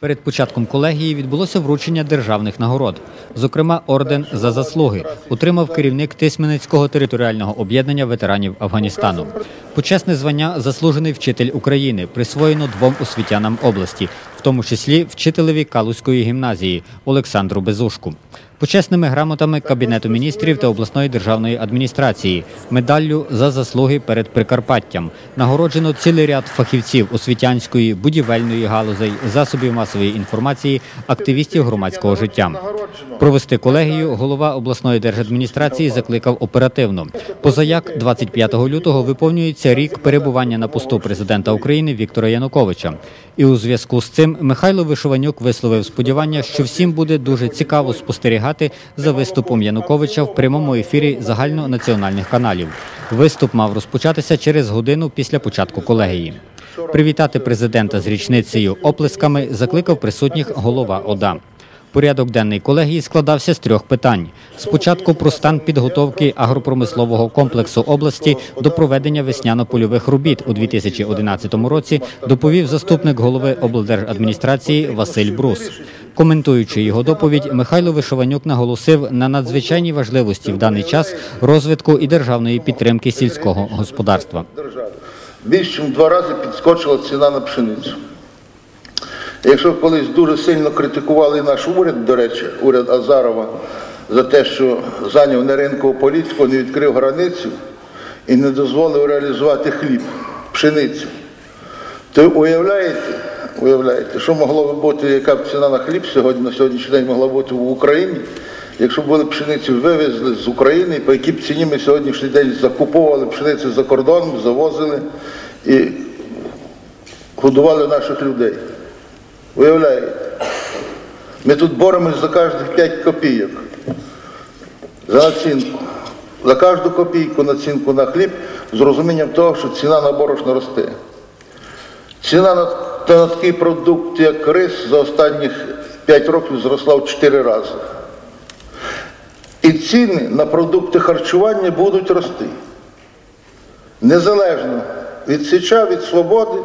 Перед початком колегії відбулося вручення державних нагород. Зокрема, орден за заслуги отримав керівник Тисменецького територіального об'єднання ветеранів Афганістану. Почесне звання заслужений вчитель України присвоєно двом освітянам області, в тому числі вчителеві Калузької гімназії Олександру Безушку. Почесними грамотами Кабінету міністрів та обласної державної адміністрації, медаллю за заслуги перед Прикарпаттям. Нагороджено цілий ряд фахівців освітянської, будівельної галузей, засобів масової інформації, активістів громадського життя. Провести колегію голова обласної держадміністрації закликав оперативно. Позаяк 25 лютого виповнюється рік перебування на посту президента України Віктора Януковича. І у зв'язку з цим Михайло Вишованюк висловив сподівання, що всім буде дуже цікаво спостерігати за виступом Януковича в прямому ефірі загальнонаціональних каналів. Виступ мав розпочатися через годину після початку колегії. Привітати президента з річницею оплесками закликав присутніх голова ОДА. Порядок денний колегії складався з трьох питань: спочатку про стан підготовки агропромислового комплексу області до проведення весняно-польових робіт у 2011 році. Доповів заступник голови облдержадміністрації Василь Брус. Коментуючи його доповідь, Михайло Вишованюк наголосив на надзвичайній важливості в даний час розвитку і державної підтримки сільського господарства. держави. Більш ніж два рази підскочила ціна на пшеницю. Якщо колись дуже сильно критикували наш уряд, до речі, уряд Азарова, за те, що зайняв не ринкову політику, не відкрив границю і не дозволив реалізувати хліб, пшеницю, то уявляєте, уявляєте, що могло би бути, яка б ціна на хліб сьогодні, на сьогоднішній день могла бути в Україні, якщо б були пшеницю вивезли з України, по якій б ціні ми сьогоднішній день закуповували пшеницю за кордоном, завозили і годували наших людей. Уявляєте? Ми тут боремось за кожних 5 копійок. За націнку. За кожну копійку націнку на хліб з розумінням того, що ціна на борошно росте. Ціна на, та на такий продукт, як рис, за останніх 5 років зросла в 4 рази. І ціни на продукти харчування будуть рости. Незалежно від Січа, від свободи,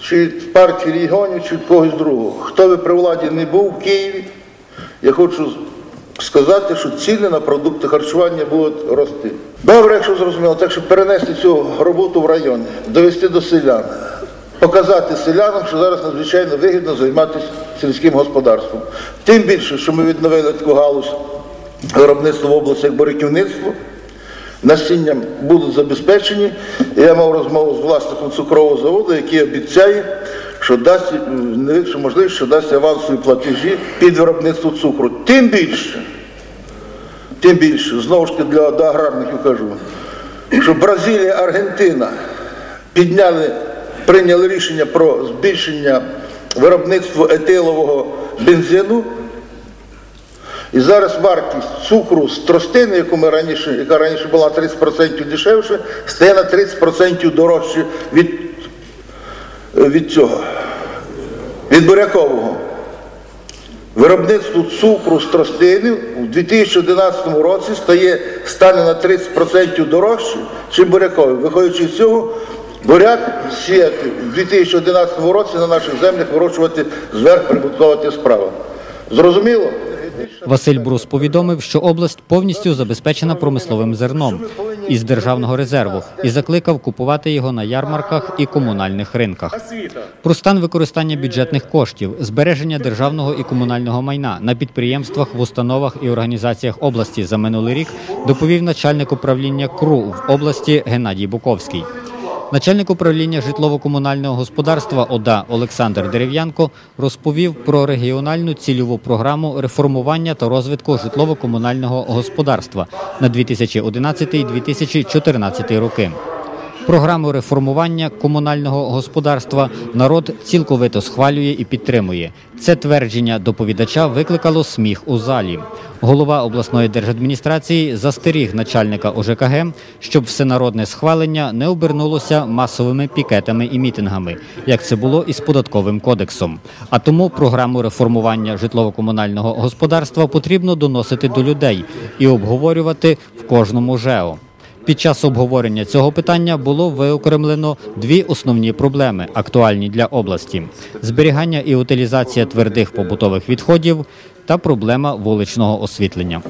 чи від партії регіонів, чи від когось другого. Хто би при владі не був в Києві, я хочу сказати, що ціни на продукти харчування будуть рости. Добре, якщо зрозуміло, так щоб перенести цю роботу в райони, довести до селян, показати селянам, що зараз надзвичайно вигідно займатися сільським господарством. Тим більше, що ми відновили таку галузь виробництва в області, як бориківництво, насінням будуть забезпечені. Я мав розмову з власником цукрового заводу, який обіцяє, що дасть невеличку можливість, що дасть авансові платежі під виробництво цукру. Тим більше, тим більше, знову ж таки для до аграрників кажу, що Бразилія, Аргентина підняли, прийняли рішення про збільшення виробництва етилового бензину. І зараз вартість цукру з тростини, яку ми раніше, яка раніше була 30% дешевше, стає на 30% дорожче від, від цього, від бурякового. Виробництво цукру з тростини у 2011 році стає, стане на 30% дорожче, ніж буряковий. Виходячи з цього, буряк сіяти в 2011 році на наших землях вирощувати зверх прибутковувати справа. Зрозуміло? Василь Брус повідомив, що область повністю забезпечена промисловим зерном із державного резерву і закликав купувати його на ярмарках і комунальних ринках. Про стан використання бюджетних коштів, збереження державного і комунального майна на підприємствах, в установах і організаціях області за минулий рік доповів начальник управління КРУ в області Геннадій Буковський. Начальник управління житлово-комунального господарства ОДА Олександр Дерев'янко розповів про регіональну цільову програму реформування та розвитку житлово-комунального господарства на 2011-2014 роки. Програму реформування комунального господарства народ цілковито схвалює і підтримує. Це твердження доповідача викликало сміх у залі. Голова обласної держадміністрації застеріг начальника ОЖКГ, щоб всенародне схвалення не обернулося масовими пікетами і мітингами, як це було із податковим кодексом. А тому програму реформування житлово-комунального господарства потрібно доносити до людей і обговорювати в кожному ЖЕО. Під час обговорення цього питання було виокремлено дві основні проблеми, актуальні для області: зберігання і утилізація твердих побутових відходів та проблема вуличного освітлення.